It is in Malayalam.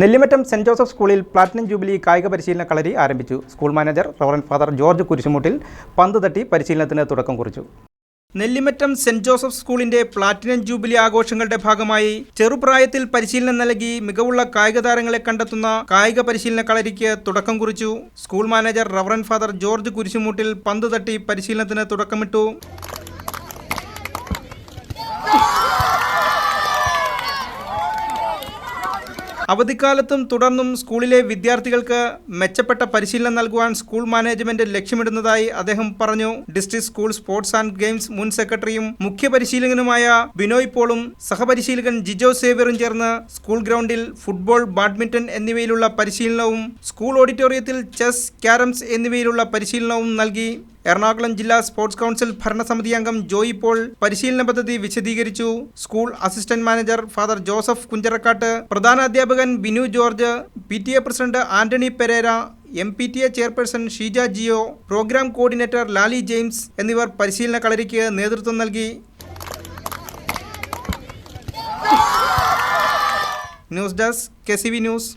നെല്ലിമറ്റം സെന്റ് ജോസഫ് സ്കൂളിൽ പ്ലാറ്റിനം ജൂബിലി കായിക പരിശീലന കളരി ആരംഭിച്ചു. School manager reverend father George Kurisumuttil പന്ത് തട്ടി പരിശീലനത്തിന് തുടക്കം കുറിച്ചു. നെല്ലിമറ്റം സെന്റ് ജോസഫ് സ്കൂളിന്റെ പ്ലാറ്റിനം ജൂബിലി ആഘോഷങ്ങളുടെ ഭാഗമായി ചെറുപ്രായത്തിൽ പരിശീലനം നൽകി മികവുള്ള കായിക താരങ്ങളെ കണ്ടെത്തുന്ന കായിക പരിശീലന കളരിക്ക് തുടക്കം കുറിച്ചു. School manager reverend father George Kurisumoottil പന്ത് തട്ടി പരിശീലനത്തിന് തുടക്കമിട്ടു. അവധിക്കാലത്തും തുടർന്നും സ്കൂളിലെ വിദ്യാർത്ഥികൾക്ക് മെച്ചപ്പെട്ട പരിശീലനം നൽകുവാൻ സ്കൂൾ മാനേജ്മെന്റ് ലക്ഷ്യമിടുന്നതായി അദ്ദേഹം പറഞ്ഞു. District school sports and games മുൻ സെക്രട്ടറിയും മുഖ്യ പരിശീലകനുമായ ബിനോയ് പോളും സഹപരിശീലകൻ ജിജോ സേവ്യറും ചേർന്ന് സ്കൂൾ ഗ്രൗണ്ടിൽ ഫുട്ബോൾ ബാഡ്മിന്റൺ എന്നിവയിലുള്ള പരിശീലനവും സ്കൂൾ ഓഡിറ്റോറിയത്തിൽ ചെസ് ക്യാരംസ് എന്നിവയിലുള്ള പരിശീലനവും നൽകി. എറണാകുളം ജില്ലാ സ്പോർട്സ് കൗൺസിൽ ഭരണസമിതി അംഗം ജോയി പോൾ പരിശീലന പദ്ധതി വിശദീകരിച്ചു. School assistant manager father Joseph Kuncharakkattu പ്രധാന അധ്യാപകൻ Binu George P T A president Antony Pereira M P T A chairperson Sheeja Jio program coordinator Lali James എന്നിവർ പരിശീലന കളരിക്ക് നേതൃത്വം നൽകി. News desk K C V news.